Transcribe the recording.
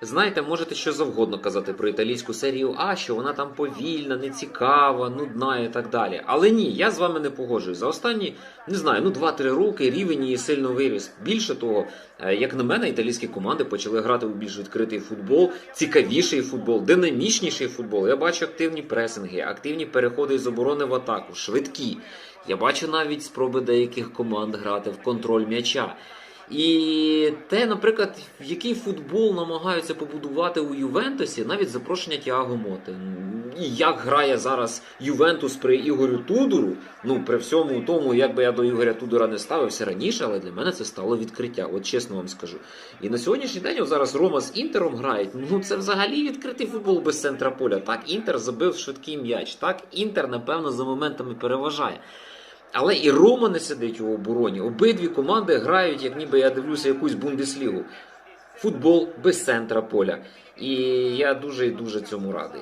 Знаєте, можете що завгодно казати про італійську серію А, що вона там повільна, нецікава, нудна і так далі. Але ні, я з вами не погоджуюсь. За останні, не знаю, ну 2-3 роки рівень її сильно виріс. Більше того, е, як на мене, італійські команди почали грати у більш відкритий футбол, цікавіший футбол, динамічніший футбол. Я бачу активні пресинги, активні переходи з оборони в атаку, швидкі. Я бачу навіть спроби деяких команд грати в контроль м'яча. І те, наприклад, в який футбол намагаються побудувати у Ювентусі, навіть запрошення Тіаго Моти. І як грає зараз Ювентус при Ігорю Тудору, ну при всьому тому, як би я до Ігоря Тудора не ставився раніше, але для мене це стало відкриття, от чесно вам скажу. І на сьогоднішній день зараз Рома з Інтером грають. Ну це взагалі відкритий футбол без центра поля. Так, Інтер забив швидкий м'яч. Так, Інтер, напевно, за моментами переважає. Але і Рома не сидить у обороні. Обидві команди грають, як ніби я дивлюся якусь бундеслігу. Футбол без центра поля. І я дуже і дуже цьому радий.